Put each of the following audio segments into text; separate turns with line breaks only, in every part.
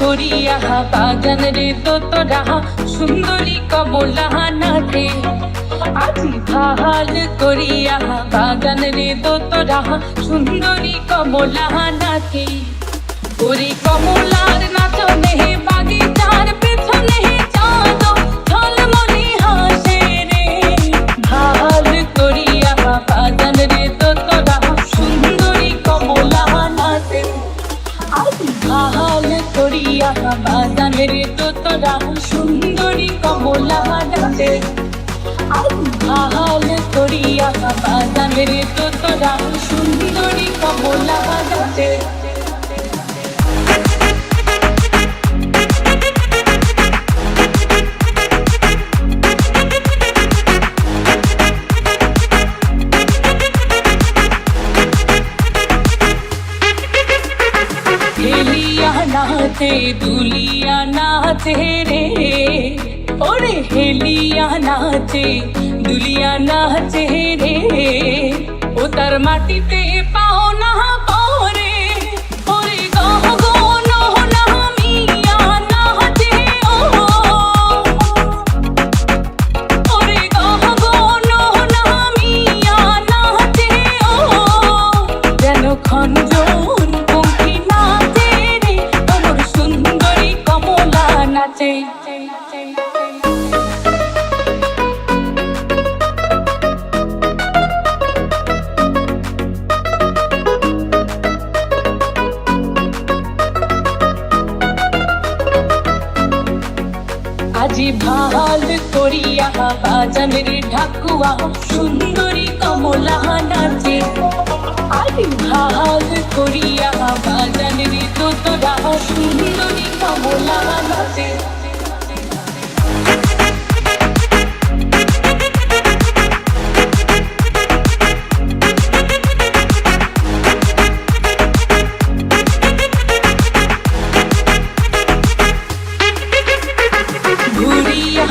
করিয়া বাজান রে তোতরা সুন্দরী কমলা আজি ভালো করিয়া বাগান রে তোতরা সুন্দরী কমলা নাথে ওরে কমলার আজ ভালো করিয়া বাগান রে তোতরা সুন্দরী কমলা বাজাতে আজ ভালো করিয়া বাগান রে তোতরা সুন্দরী কমলা নাচে নাচে দুলিয়া নাচে রে ওরে হেলিয়া নাচে দুলিয়া নাচে রে ও তার মাটিতে আজি ভালো করিয়া বাজানের ঢাকুয়া, সুন্দরী কমলা নাচে। আজি ভালো করিয়া বাজানের দোতরা সুন্দরী কমলা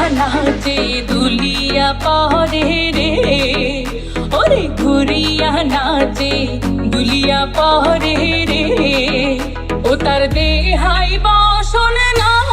নাচে দুলিয়া পরে রে। ওরে ঘুরিয়া নাচে দুলিয়া পরে রে। ও তার দেহাই বসন নাই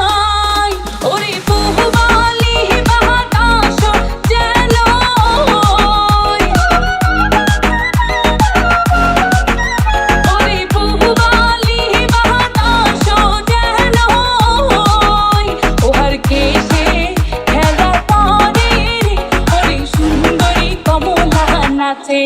আজি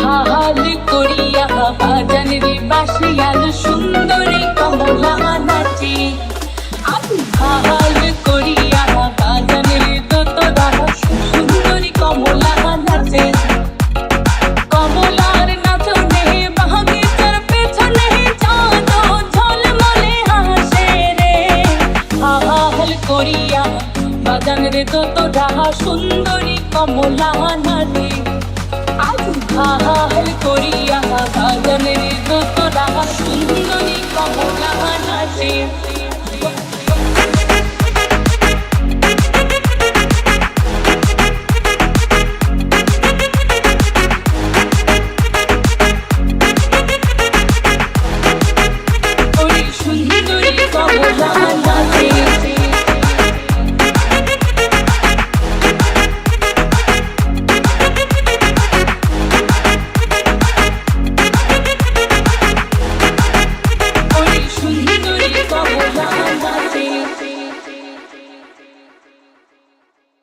ভালো করিয়া বাজান রে বাসিয়াল সুন্দরী কমলা নাচে। আজি ভালো করিয়া বাজান রে দোতরা সুন্দরী কমলা নাচে। রে তোতরা সুন্দরী কমলা নাচে আজ হাল করিয়া বাজান রে তোতরা সুন্দরী কমলা